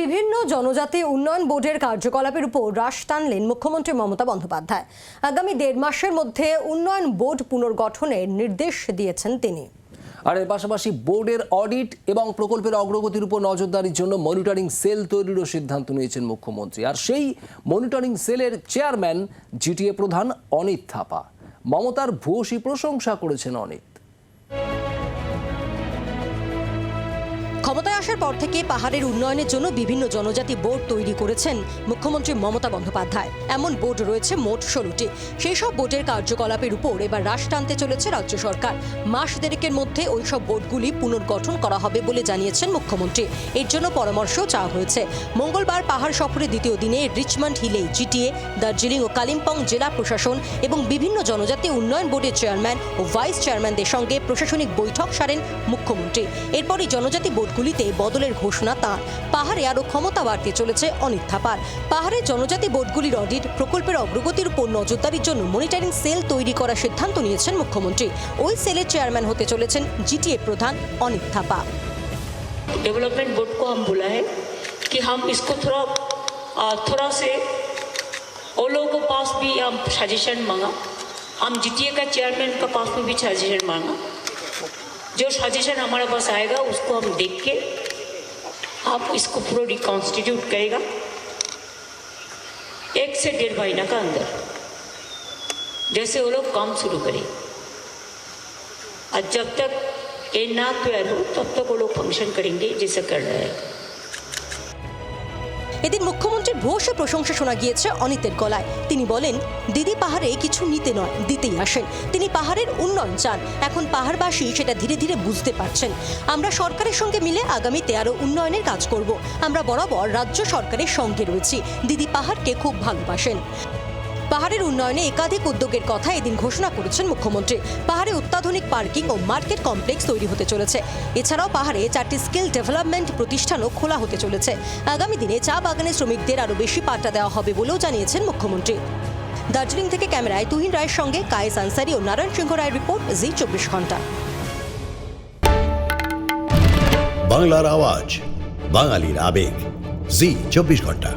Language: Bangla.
বিভিন্ন জনজাতি উন্নয়ন বোর্ডের কার্যকলাপের উপর হ্রাস টানলেন মুখ্যমন্ত্রী মমতা বন্দ্যোপাধ্যায়। আগামী দেড় মাসের মধ্যে উন্নয়ন বোর্ড পুনর্গঠনের নির্দেশ দিয়েছেন তিনি। আর এর পাশাপাশি বোর্ডের অডিট এবং প্রকল্পের অগ্রগতির উপর নজরদারির জন্য মনিটরিং সেল তৈরিরও সিদ্ধান্ত নিয়েছেন মুখ্যমন্ত্রী। আর সেই মনিটরিং সেলের চেয়ারম্যান জিটিএ প্রধান অনিত থাপা। মমতার ভূয়সী প্রশংসা করেছেন অনিত। ক্ষমতায় আসার পর থেকে পাহাড়ের উন্নয়নের জন্য বিভিন্ন জনজাতি বোর্ড তৈরি করেছেন মুখ্যমন্ত্রী মমতা বন্দ্যোপাধ্যায়। এমন বোর্ড রয়েছে মোট ষোলোটি। সেই সব বোর্ডের কার্যকলাপের উপর এবার হ্রাস টানতে চলেছে রাজ্য সরকার। মাস দেড়েকের মধ্যে ওই সব বোর্ডগুলি পুনর্গঠন করা হবে বলে জানিয়েছেন মুখ্যমন্ত্রী। এর জন্য পরামর্শ চাওয়া হয়েছে। মঙ্গলবার পাহাড় সফরের দ্বিতীয় দিনে রিচমন্ড হিলে, জিটিএ, দার্জিলিং ও কালিম্পং জেলা প্রশাসন এবং বিভিন্ন জনজাতি উন্নয়ন বোর্ডের চেয়ারম্যান ও ভাইস চেয়ারম্যানদের সঙ্গে প্রশাসনিক বৈঠক সারেন মুখ্যমন্ত্রী। এরপরই জনজাতি বোর্ডগুলিতে বদলের ঘোষণা তাঁর পাহাড়ে আরও ক্ষমতা বাড়তে চলেছে অনিত থাপার পাহাড়ের জনজাতি বোর্ডগুলির অডিট প্রকল্পের অগ্রগতির উপর নজরদারির জন্য মনিটরিং সেল তৈরি করার সিদ্ধান্ত নিয়েছেন মুখ্যমন্ত্রী ওই সেলের চেয়ারম্যান হতে চলেছেন জিটিএ প্রধান অনিত থাপা डेवलपमेंट बोर्ड को हम बुलाए कि हम इसको थोड़ा आ, थोड़ा से वो लोगों के पास भी हम सजेशन मांगा हम जीटीए का चेयरमैन का पास में भी सजेशन मांगा जो सजेशन हमारे पास आएगा, उसको हम देख के आप इसको पूरा रिकॉन्स्टिट्यूट करेगा। एक से डेढ़ महीना का अंदर, जैसे वो लोग काम शुरू करें। और जब तक ये ना तैयार हो, तब तक वो लोग फ़ंक्शन करेंगे जैसे कर रहे हैं। এদিন মুখ্যমন্ত্রীর ভূয়সী প্রশংসা শোনা গিয়েছে অনিতের গলায়। তিনি বলেন, দিদি পাহাড়ে কিছু নিতে নয়, দিতেই আসেন। তিনি পাহাড়ের উন্নয়ন চান। এখন পাহাড়বাসী সেটা ধীরে ধীরে বুঝতে পারছেন। আমরা সরকারের সঙ্গে মিলে আগামীতে আরও উন্নয়নের কাজ করব। আমরা বরাবর রাজ্য সরকারের সঙ্গে রয়েছি। দিদি পাহাড়কে খুব ভালোবাসেন। পাহাড়ের উন্নয়নে একাধিক উদ্যোগের কথা এদিন ঘোষণা করেছেন মুখ্যমন্ত্রী। পাহাড়ে অত্যাধুনিক পার্কিং ও মার্কেট কমপ্লেক্স তৈরি হতে চলেছে। এছাড়াও পাহাড়ে চারটি স্কিল ডেভেলপমেন্ট প্রতিষ্ঠানও খোলা হতে চলেছে। আগামী দিনে চা বাগানের শ্রমিকদের আরও বেশি পাট্টা দেওয়া হবে বলেও জানিয়েছেন মুখ্যমন্ত্রী। দার্জিলিং থেকে ক্যামেরায় তুহিন রায়ের সঙ্গে কায়েস আনসারি ও নারায়ণ সিংহ রায়ের রিপোর্ট, জি চব্বিশ ঘণ্টা। বাংলার আওয়াজ, বাঙালির আবেগ, জি চব্বিশ ঘণ্টা।